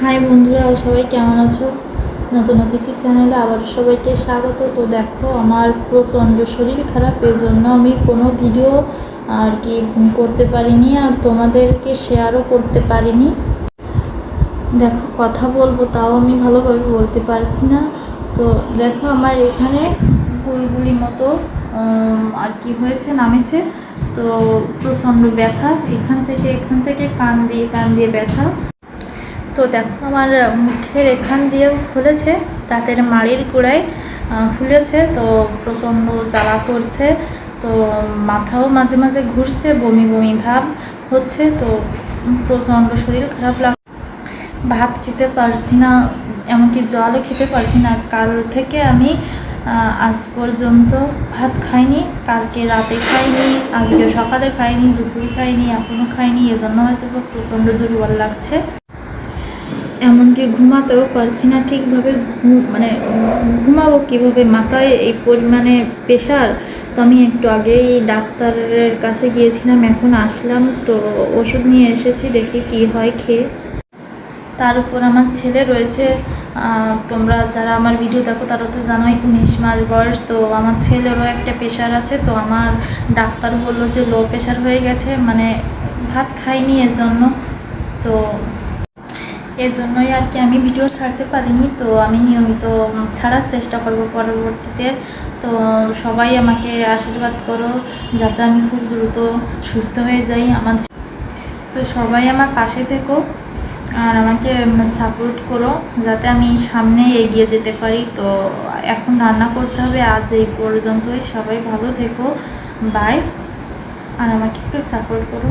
High বন্ধুরা, সবাই কেমন আছো? নতুন অতিথি চ্যানেলে আবার সবাইকে স্বাগত। তো দেখো, আমার প্রচণ্ড শরীর খারাপ এই জন্য আমি কোনো ভিডিও আর কি করতে পারিনি আর তোমাদেরকে শেয়ারও করতে পারিনি। দেখো, কথা বলব, তাও আমি ভালোভাবে বলতে পারছি না। তো দেখো, আমার এখানে গুলগুলি মতো আর কি হয়েছে, নামেছে। তো প্রচণ্ড ব্যথা, এখান থেকে এখান থেকে কান দিয়ে কান দিয়ে ব্যথা। তো দেখো আমার মুখের এখান দিয়ে ফুলেছে দাঁতের মাড়ির গোড়ায় ফুলেছে। তো প্রচণ্ড জ্বালা করছে, তো মাথাও মাঝে মাঝে ঘুরছে, বমি বমি ভাব হচ্ছে, তো প্রচণ্ড শরীর খারাপ লাগ ভাত খেতে পারছি না, এমনকি জলও খেতে পারছি না। কাল থেকে আমি আজ পর্যন্ত ভাত খাইনি, কালকে রাতে খাইনি, আজকে সকালে খাইনি, দুপুরে খাইনি এখনও খাইনি, এজন্য হয়তো প্রচণ্ড দুর্বল লাগছে। এমনকি ঘুমাতেও পারছি না ঠিকভাবে। মানে ঘুমাবো কীভাবে? মাথায় এই পরিমাণে প্রেশার তো আমি একটু আগেই ডাক্তারের কাছে গিয়েছিলাম, এখন আসলাম তো ওষুধ নিয়ে এসেছি, দেখি কি হয় খেয়ে। তার উপর আমার ছেলে রয়েছে তোমরা যারা আমার ভিডিও দেখো তারা তো জানোই উনিশ মাস বয়স, তো আমার ছেলেরও একটা প্রেশার আছে, তো আমার ডাক্তার বলল যে লো প্রেশার হয়ে গেছে মানে ভাত খাইনি এর জন্য তো এর জন্যই আর কি আমি ভিডিও ছাড়তে পারিনি, তো আমি নিয়মিত ছাড়ার চেষ্টা করব পরবর্তীতে। তো সবাই আমাকে আশীর্বাদ করো, যাতে আমি খুব দ্রুত সুস্থ হয়ে যাই আমার তো সবাই আমার পাশে থেকো আর আমাকে সাপোর্ট করো, যাতে আমি সামনে এগিয়ে যেতে পারি। তো এখন রান্না করতে হবে, আজ এই পর্যন্তই। সবাই ভালো থেকো বাই আর আমাকে একটু সাপোর্ট করো।